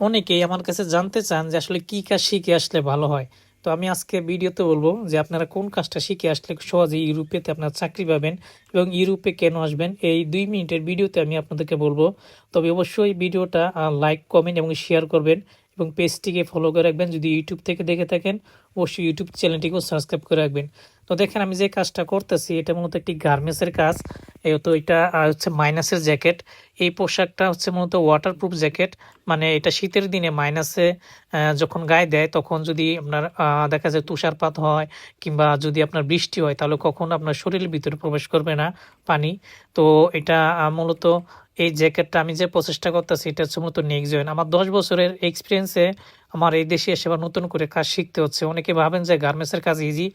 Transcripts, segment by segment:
অনেকেই আমার কাছে জানতে চান যে আসলে কী কাজ শিখে আসলে ভালো হয়। তো আমি আজকে ভিডিওতে বলব যে আপনারা কোন কাজটা শিখে আসলে সহজে ইউরোপেতে আপনার চাকরি পাবেন এবং ইউরোপে কেন আসবেন এই দুই মিনিটের ভিডিওতে আমি আপনাদেরকে বলব। তবে অবশ্যই ভিডিওটা লাইক কমেন্ট এবং শেয়ার করবেন। এবং পেজটিকে ফলো করে রাখবেন। যদি ইউটিউব থেকে দেখে থাকেন, অবশ্যই ইউটিউব চ্যানেলটিকেও সাবস্ক্রাইব করে রাখবেন। তো দেখেন, আমি যে কাজটা করতেছি, এটা মূলত একটি গার্মেন্টসের কাজ। তো এটা হচ্ছে মাইনাসের জ্যাকেট এই পোশাকটা হচ্ছে মূলত ওয়াটারপ্রুফ জ্যাকেট মানে এটা শীতের দিনে মাইনাসে যখন গায়ে দেয়, তখন যদি আপনার দেখা যায় তুষারপাত হয় কিংবা যদি আপনার বৃষ্টি হয়, তাহলে কখনো আপনার শরীরের ভিতরে প্রবেশ করবে না পানি। তো এটা মূলত এই জ্যাকেটটা আমি যে প্রচেষ্টা করতেছি, এটা হচ্ছে মূলত নেক্সট জয়েন আমার দশ বছরের এক্সপিরিয়েন্সে আমার এই দেশে এসে আবার নতুন করে কাজ শিখতে হচ্ছে। অনেকে ভাবেন যে গার্মেন্টসের কাজ ইজি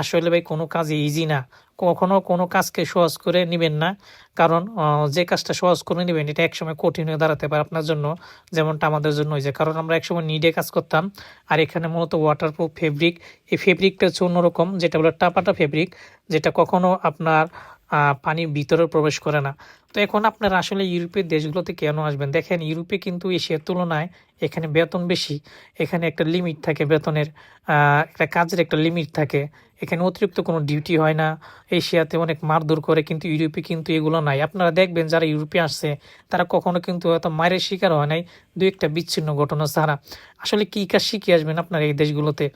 আসলে ভাই, কোনো কাজ ইজি না। কখনো কোনো কাজকে সহজ করে নেবেন না। কারণ যে কাজটা সহজ করে নেবেন, এটা একসময় কঠিন হয়ে দাঁড়াতে পারে আপনার জন্য, যেমনটা আমাদের জন্য হয়েছে। কারণ আমরা একসময় নিডে কাজ করতাম, আর এখানে মূলত ওয়াটারপ্রুফ ফেব্রিক এই ফেব্রিকটা হচ্ছে অন্যরকম, যেটা বলে টাপাটা ফেব্রিক যেটা কখনো আপনার পানির ভিতরে প্রবেশ করে না। তো এখন আপনারা আসলে ইউরোপের দেশগুলোতে কেন আসবেন? দেখেন, ইউরোপে কিন্তু এশিয়ার তুলনায় এখানে বেতন বেশি, এখানে একটা লিমিট থাকে বেতনের একটা কাজের একটা লিমিট থাকে, এখানে অতিরিক্ত কোনো ডিউটি হয় না, এশিয়াতে অনেক মারধর করে কিন্তু ইউরোপে কিন্তু এগুলো নাই। আপনারা দেখবেন যারা ইউরোপে আসছে, তারা কখনো কিন্তু এত মায়ের শিকার হয় নাই, দু একটা বিচ্ছিন্ন ঘটনা ছাড়া। আসলে কী কাজ শিখে আসবেন আপনার এই দেশগুলোতে?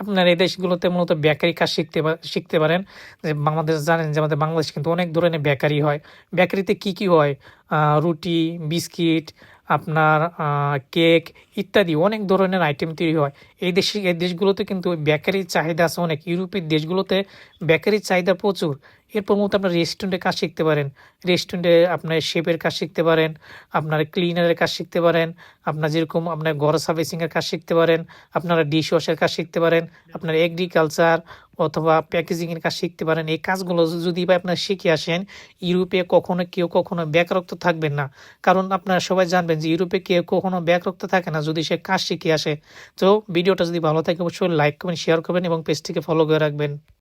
আপনার এই দেশগুলোতে মূলত বেকারি কাজ শিখতে শিখতে পারেন। যে বাংলাদেশ জানেন যে আমাদের বাংলাদেশ কিন্তু অনেক ধরনের বেকারি হয়। বেকারিতে কি কি হয়? রুটি, বিস্কিট আপনার কেক ইত্যাদি অনেক ধরনের আইটেম তৈরি হয়। এই দেশে, এই দেশগুলোতে কিন্তু বেকারির চাহিদা আছে অনেক। ইউরোপের দেশগুলোতে বেকারির চাহিদা প্রচুর। এরপর মতো আপনার রেস্টুরেন্টের কাজ শিখতে পারেন। রেস্টুরেন্টে আপনার শেপের কাজ শিখতে পারেন, আপনার ক্লিনারের কাজ শিখতে পারেন, আপনার যেরকম আপনার ঘর সার্ভিসিংয়ের কাজ শিখতে পারেন, আপনারা ডিশ ওয়াশের কাজ শিখতে পারেন, আপনার এগ্রিকালচার অথবা প্যাকেজিংয়ের কাজ শিখতে পারেন। এই কাজগুলো যদি বা আপনার শিখে আসেন, ইউরোপে কখনো কেউ কখনো বেকারত্ব থাকবেন না। কারণ আপনারা সবাই জানবেন যে ইউরোপে কেউ কখনো বেকারত্ব থাকে না যদি সে কাজ শিখে আসে। তো ভিডিওটা যদি ভালো থাকে, অবশ্যই লাইক করবেন শেয়ার করবেন এবং পেজটিকে ফলো করে রাখবেন।